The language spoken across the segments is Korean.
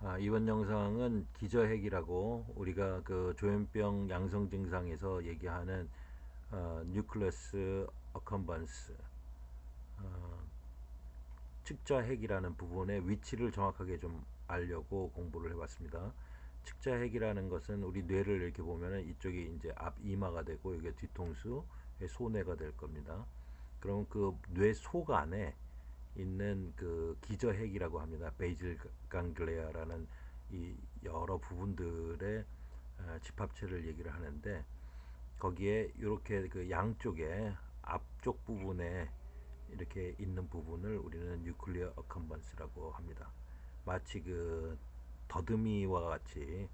아, 이번 영상은 기저핵이라고 우리가 그 조현병 양성 증상에서 얘기하는 어, 뉴클레스 어컨번스 어, 측자핵이라는 부분의 위치를 정확하게 좀 알려고 공부를 해봤습니다. 측자핵이라는 것은 우리 뇌를 이렇게 보면은 이쪽이 이제 앞 이마가 되고 이게 뒤통수 소뇌가 될 겁니다. 그럼 그 뇌 속 안에 있는 그 기저핵이라고 합니다. 베이질 강글레아라는 이 여러 부분들의 어, 집합체를 얘기를 하는데 거기에 이렇게 그 양쪽에 앞쪽 부분에 이렇게 있는 부분을 우리는 뉴클리어 어컨번스라고 합니다. 마치 그 더듬이와 같이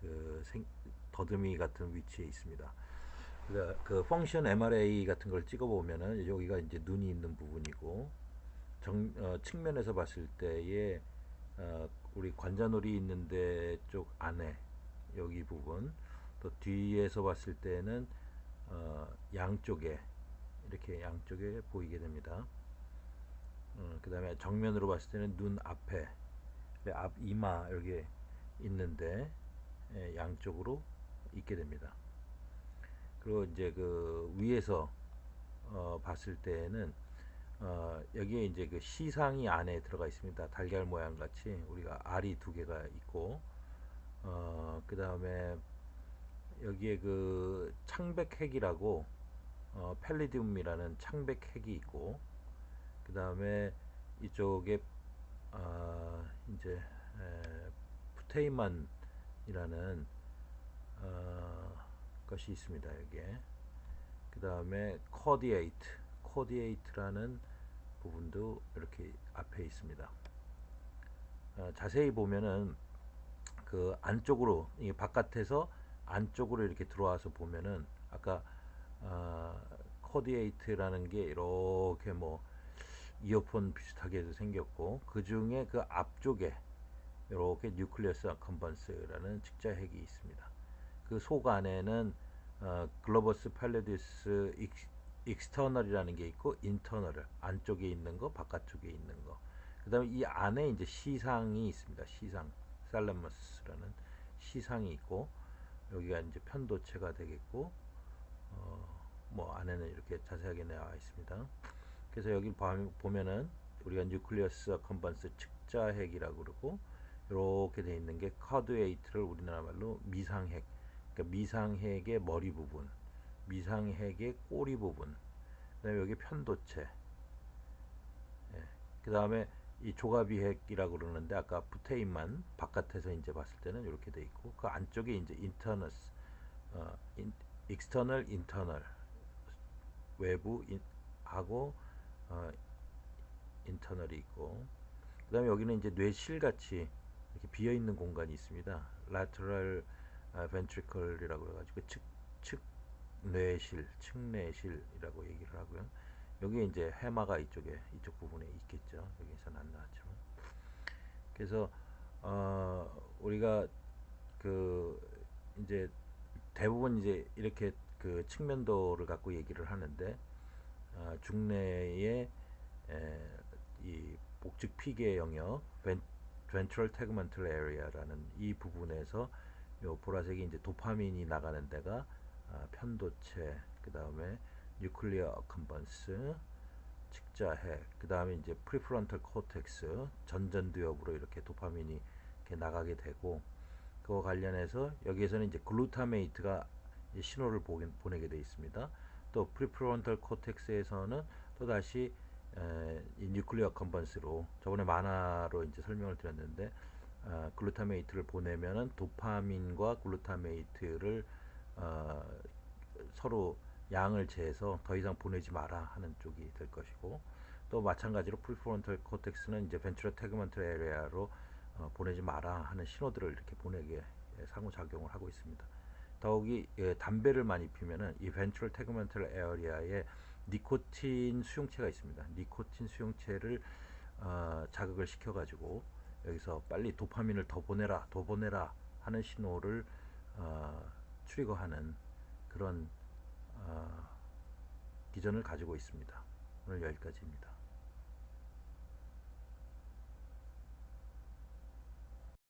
그 생, 더듬이 같은 위치에 있습니다. 그러니까 그 펑션 MRA 같은 걸 찍어 보면은 여기가 이제 눈이 있는 부분이고 정, 어, 측면에서 봤을 때에 어, 우리 관자놀이 있는데 쪽 안에 여기 부분 또 뒤에서 봤을 때는 어, 양쪽에 이렇게 양쪽에 보이게 됩니다. 어, 그 다음에 정면으로 봤을 때는 눈 앞에 앞 이마 여기 있는데 예, 양쪽으로 있게 됩니다. 그리고 이제 그 위에서 어, 봤을 때는 어, 여기에 이제 그 시상이 안에 들어가 있습니다. 달걀 모양 같이 우리가 알이 두 개가 있고 어, 그 다음에 여기에 그 창백핵이라고 어, 펠리디움이라는 창백핵이 있고 그 다음에 이쪽에 어, 이제 에, 푸테이만이라는 어, 것이 있습니다. 여기에 그 다음에 코디에이트 코디에이트라는 부분도 이렇게 앞에 있습니다. 어, 자세히 보면은 그 안쪽으로 이 바깥에서 안쪽으로 이렇게 들어와서 보면은 아까 어, 코디에이트라는 게 이렇게 뭐 이어폰 비슷하게 생겼고 그 중에 그 앞쪽에 이렇게 뉴클리어스 컨번스라는 직자핵이 있습니다. 그 속 안에는 어, 글로버스 팔레디스 익스터널이라는 게 있고 인터널 안쪽에 있는 거 바깥쪽에 있는 거. 그 다음에 이 안에 이제 시상이 있습니다. 시상 살라머스라는 시상이 있고 여기가 이제 편도체가 되겠고 어, 뭐 안에는 이렇게 자세하게 나와 있습니다. 그래서 여기 보면은 우리가 뉴클리어스 컨번스 측자핵이라고 그러고 이렇게 돼 있는 게 카드에이트를 우리나라 말로 미상핵. 그러니까 미상핵의 머리 부분 미상핵의 꼬리 부분 그 다음에 여기 편도체 예. 그 다음에 이 조가비핵이라고 그러는데 아까 부테인만 바깥에서 이제 봤을 때는 이렇게 돼 있고 그 안쪽에 이제 인터너스 어, 인, 익스터널 인터널 외부 인, 하고 어, 인터널이 있고 그 다음에 여기는 이제 뇌실 같이 이렇게 비어 있는 공간이 있습니다 lateral ventricle이라고 해가지고 측, 측 뇌실, 측뇌실이라고 얘기를 하고요. 여기 이제 해마가 이쪽에 이쪽 부분에 있겠죠. 여기서는 안 나왔지만. 그래서 어 우리가 그 이제 대부분 이제 이렇게 그 측면도를 갖고 얘기를 하는데 어 중뇌의 이 복직 피계 영역 ventral tegmental area라는 이 부분에서 요 보라색이 이제 도파민이 나가는 데가 아, 편도체, 그 다음에 뉴클리어 컨번스, 측자핵, 그 다음에 이제 프리프론탈 코텍스, 전전두엽으로 이렇게 도파민이 이렇게 나가게 되고, 그거 관련해서 여기에서는 이제 글루타메이트가 신호를 보내게 되어 있습니다. 또 프리프론탈 코텍스에서는 또 다시 이 뉴클리어 컨번스로 저번에 만화로 이제 설명을 드렸는데 어, 글루타메이트를 보내면은 도파민과 글루타메이트를 어, 서로 양을 재서 더 이상 보내지 마라 하는 쪽이 될 것이고 또 마찬가지로 프리프론탈 코텍스는 이제 벤츄럴 테그먼트 에리아로 어, 보내지 마라 하는 신호들을 이렇게 보내게 예, 상호작용을 하고 있습니다. 더욱이 예, 담배를 많이 피면은 이 벤츄럴 테그먼트 에리아에 니코틴 수용체가 있습니다. 니코틴 수용체를 어, 자극을 시켜 가지고 여기서 빨리 도파민을 더 보내라 더 보내라 하는 신호를 어, 트리거하는 그런 어, 기전을 가지고 있습니다. 오늘 여기까지입니다.